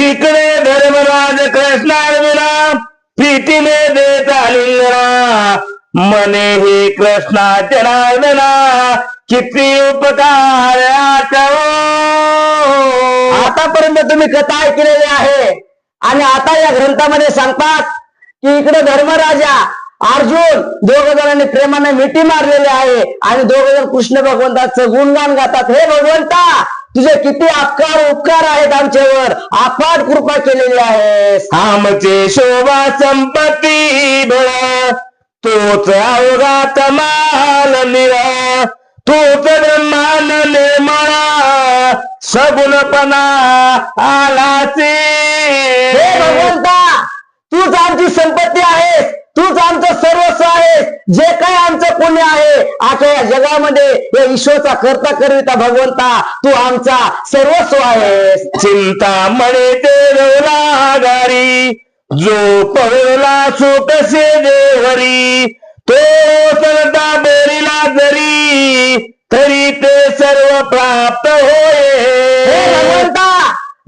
इकडे धर्मराज कृष्णार्जुना प्रीतीने देत आलिंगना मने हे कृष्णा जनार्दना किती उपकार आतापर्यंत तुम्ही कथा ऐकलेली आहे. आणि आता या ग्रंथामध्ये सांगतात की इकडे धर्मराजा अर्जुन दोघ जणांनी प्रेमाने मिठी मारलेली आहे. आणि दोघ जण कृष्ण भगवंताचं गुणगान गातात. हे भगवंता तुझे किती अपकार उपकार आहेत आमच्यावर. अफाट कृपा केलेली आहे आमचे शोभा संपत्ती बळ. तोच अवघात माल निरा तोच ब्रह्मांड निर्मळा. सगुणपणा आलाचे. हे भगवंता तूच आमची संपत्ती आहेस. तूच आमचं सर्वस्व आहे. जे काय आमचं पुण्य आहे अख्या या जगामध्ये या विश्वाचा करता करविता भगवंता तू आमचा सर्वस्व आहे चिंता म्हणे ते गारी जो पळला सुटसे देवरी तो सरदा बेरीला जरी तरी ते सर्व प्राप्त होय.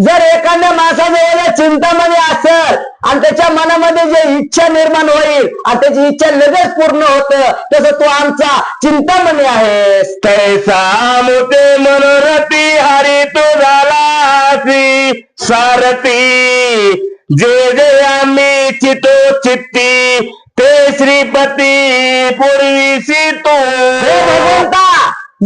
जर एखाद्या माणसाच्या एवढ्या चिंतामध्ये असेल आणि त्याच्या मनामध्ये जे इच्छा निर्माण होईल आणि त्याची इच्छा लगेच पूर्ण होत तसं तू आमचा चिंतामणी आहेस तैसा मोठे मनोरथी हरी तू झालासी सारथी. जे जे आम्ही चितो चित्ती ते श्रीपती पूर्वीसी तू.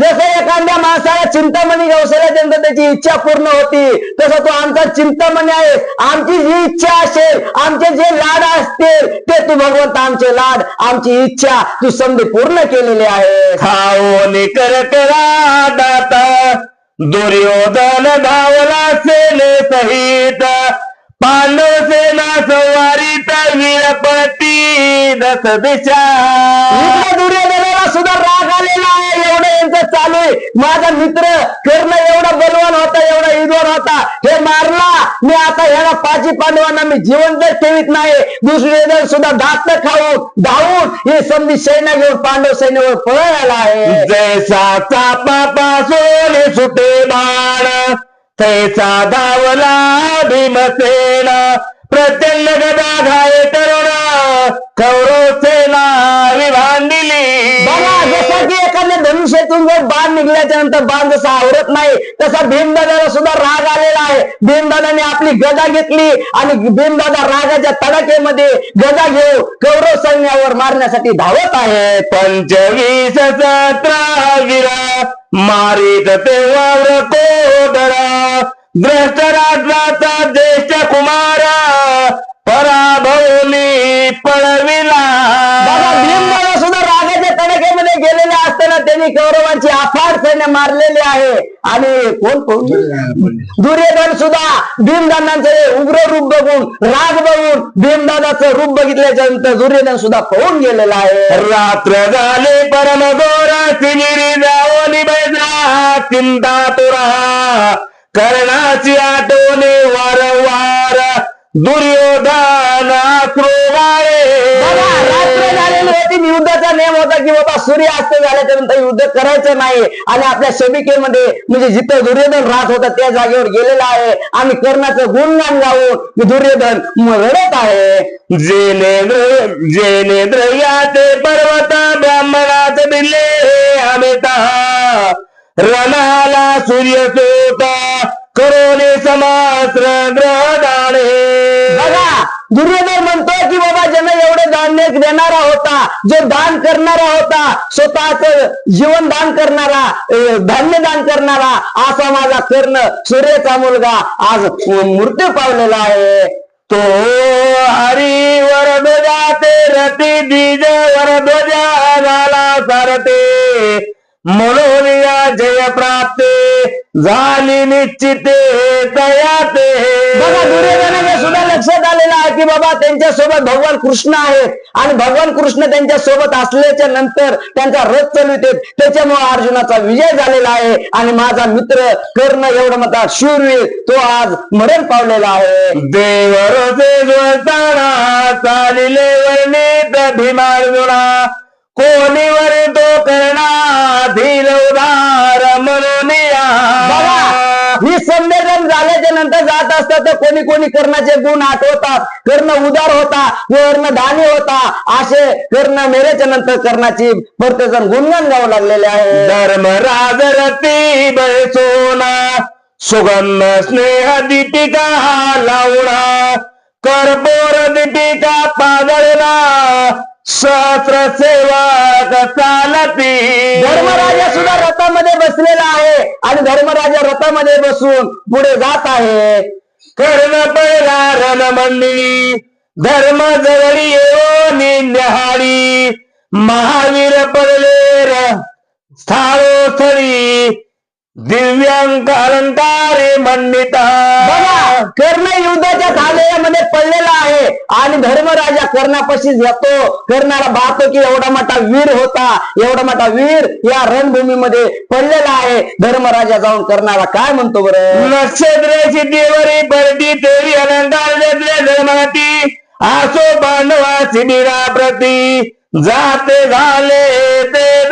जसं एखाद्या माणसाला चिंतामणी गवसल्याच्यानंतर त्याची इच्छा पूर्ण होती तसं तू आमचा चिंतामणी आहे. आमची जी इच्छा असेल आमचे जे लाड असतील ते तू भगवंत आमचे लाड आमची इच्छा तू समधी पूर्ण केलेली आहे. करा दाता दुर्योधन धावला सेने सहित पांडव सेना सवारीत वीरपती दस दिशा इकडे दुर्योधनाला सुद्धा राग आलेला आहे. एवढं यांचं चालू आहे. माझा मित्र कर्ण एवढा बलवान होता एवढा इदवर होता. हे मारला. मी आता ह्याला पाची पांडवांना मी जिवंत ठेवित नाही. दुसरे जण सुद्धा दात खाऊन धावून हे समधी सैन्य घेऊन पांडव सैन्यावर पळायला आहे. जैसा चापापासून सुटे बाण तैसा धावला भीमसेना. प्रचंड गदा घाय तरुणा बघा जसं की एखाद्या धनुष्यातून जर बाण निघल्याच्या नंतर बाण जसा आवरत नाही तसा भीमदादाला सुद्धा राग आलेला आहे. भीमदादाने आपली गदा घेतली आणि भीमदादा रागाच्या तडाखेमध्ये गदा घेऊन कौरव सैन्यावर मारण्यासाठी धावत आहे. पंचवीस सतरा विरा मारित तेव्हा कोदरा ज्येष्ठ असताना अफाट सैन्य मारलेले आहे. आणि कोण कोण? दुर्योधन सुद्धा भीमदानांचं उग्र रूप बघून राग बघून भीमदानाचं रूप बघितल्याच्या नंतर दुर्योधन सुद्धा पळून गेलेला आहे. रात्र झाले परम गोरा शिबिरी जावली बैजा चिंता तुरा कर्णाची आठवणे वारंवार दुर्योधन युद्धाचा नियम होता की बाबा सूर्यास्त झाल्याच्यानंतर युद्ध करायचं नाही. आणि आपल्या शबिकेमध्ये म्हणजे जिथं दुर्योधन राहत होता त्या जागेवर गेलेला आहे. आम्ही कर्णाचं गुणगान गाऊन दुर्योधन रडत आहे. याचे पर्वत ब्राह्मणात अमिता. रणाला सूर्य सोता करोने समास्त्र ग्रहदाणे बघा दुर्योधन म्हणतोय की बाबा ज्यांना एवढे धान्य देणारा होता जो दान करणारा होता स्वतःच जीवन दान करणारा धान्य दान करणारा असा माझा कर्ण सूर्याचा मुलगा आज मृत्यू पावलेला आहे. तो हरी वर ध्वजाते रती बीज वर ध्वजा झाला सारते म्हणून या जय प्राप्ते झाली निश्चिते तयाते बघा दुर्योधनाच्या सुद्धा लक्षात आलेलं आहे की बाबा त्यांच्यासोबत भगवान कृष्ण आहेत. आणि भगवान कृष्ण त्यांच्यासोबत असल्याच्या नंतर त्यांचा रथ चालविते त्याच्यामुळे अर्जुनाचा विजय झालेला आहे. आणि माझा मित्र कर्ण एवढं म्हणतात शूरवीर तो आज मरण पावलेला आहे. देवरसे ज्वलताना चालिले वर्णित भीमार्जुना. कोणीवर तो करणार धीर उदार म्हणून ही संमेलन झाल्याच्यानंतर जात असतात तर कोणी कोणी कर्णाचे गुण आठवतात कर्ण उदार होता कर्ण दानी होता असे कर्ण मेल्याच्या नंतर कर्णाची प्रत्येक जण गुणगान गावं लागलेले आहे. धर्मराज रती बैसोना सुगंध स्नेह दीपिका लावणा कर्पूर दीपिका सहस्र सेवक चालती. धर्मराजा सुद्धा रथामध्ये बसलेला आहे आणि धर्मराजा रथामध्ये बसून पुढे जात आहे. कर्ण पहिला रण मंदिरी धर्म जवळी येऊन न्याहाळी महावीर पडले स्थाळोस्थळी दिव्यांक अलंकारे मंडिता बघा कर्ण युद्धाच्या थालेमध्ये पडलेला आहे आणि धर्मराजा कर्णापाशीच येतो कर्णाला पाहतो की एवढा मोठा वीर होता एवढा मोठा वीर या रणभूमीमध्ये पडलेला आहे. धर्मराजा जाऊन कर्णाला काय म्हणतो बरं? नक्षत्राची देवरी पडती तेरी अलंकार धर्माती. आसो बांधवा शिबिरा प्रती जाते झाले ते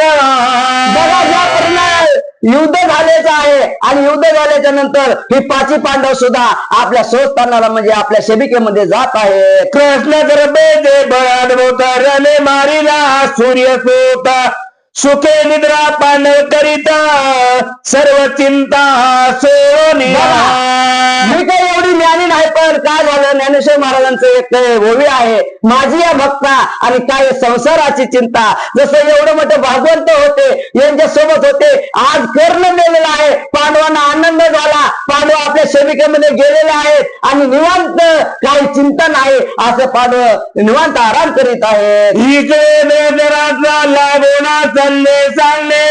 युद्ध झालेचं आहे. आणि युद्ध झाल्याच्यानंतर ही पाची पांडव सुद्धा आपल्या स्वस्थानाला म्हणजे आपल्या सेविकेमध्ये जात आहे. कृष्ण गर्भे ते बळात होता रणे मारिला सूर्य सोता. सुखे निद्रा पांडव करिता सर्व चिंता मी काही एवढी ज्ञानी नाही पण काय झालं ज्ञानेश्वर महाराजांचं एक ओवी आहे. माझी या भक्ता आणि काय संसाराची चिंता जसं एवढं मोठे भागवंत होते यांच्या सोबत होते आज कर्ण मेलेला आहे. पांडवांना आनंद झाला. पांडव आपल्या सेविकेमध्ये गेलेले आहेत आणि निवांत काही चिंता नाही असं पांडव निवांत आराम करीत आहेत. इकडे बेदराचा लागोना सांगणे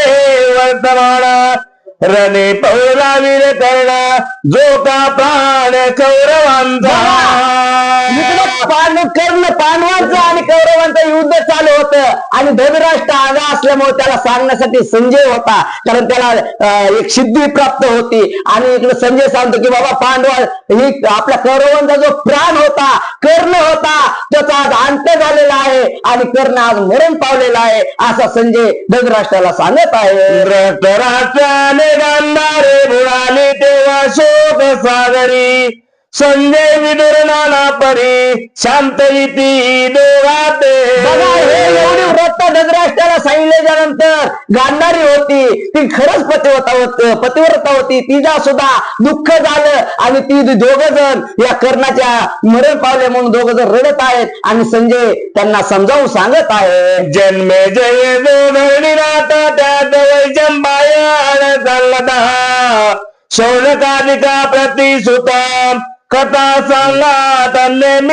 वर्तमान. रणे पौला वीर करणा जो का प्राण कौरवांचा. पान कर्ण पानवाचा आणि कौरवांचं युद्ध चालू होतं आणि धनराष्ट्र आगा असल्यामुळे त्याला सांगण्यासाठी संजय होता. कारण त्याला एक सिद्धी प्राप्त होती. आणि इकडे संजय सांगतो की बाबा पांडवा ही आपल्या कौरवांचा जो प्राण होता कर्ण होता त्याचा आज अंत झालेला आहे. आणि कर्ण आज मरण पावलेला आहे असा संजय धनराष्ट्राला सांगत आहे. धनराष्ट्राने गांधारे बुडाले तेव्हा शोक सागरी संजय विदुर नाना परी शांत इति दोघाते बघा हे एवढी व्रत धृतराष्ट्राला सांगितल्याच्या नंतर गांधारी होती ती खरंच पतिव्रता होत पतिव्रता होती. तिचा सुद्धा दुःख झालं आणि ती दोघ जण या कर्णाच्या मरण पावले म्हणून दोघ जण रडत आहेत आणि संजय त्यांना समजावून सांगत आहे. जन्मे जय जो धरणीनाथ त्यात वैजंबायण चालता. शौनकादिका प्रतिसुता ಕಥಾ ಸಲಾದನ್ನೇ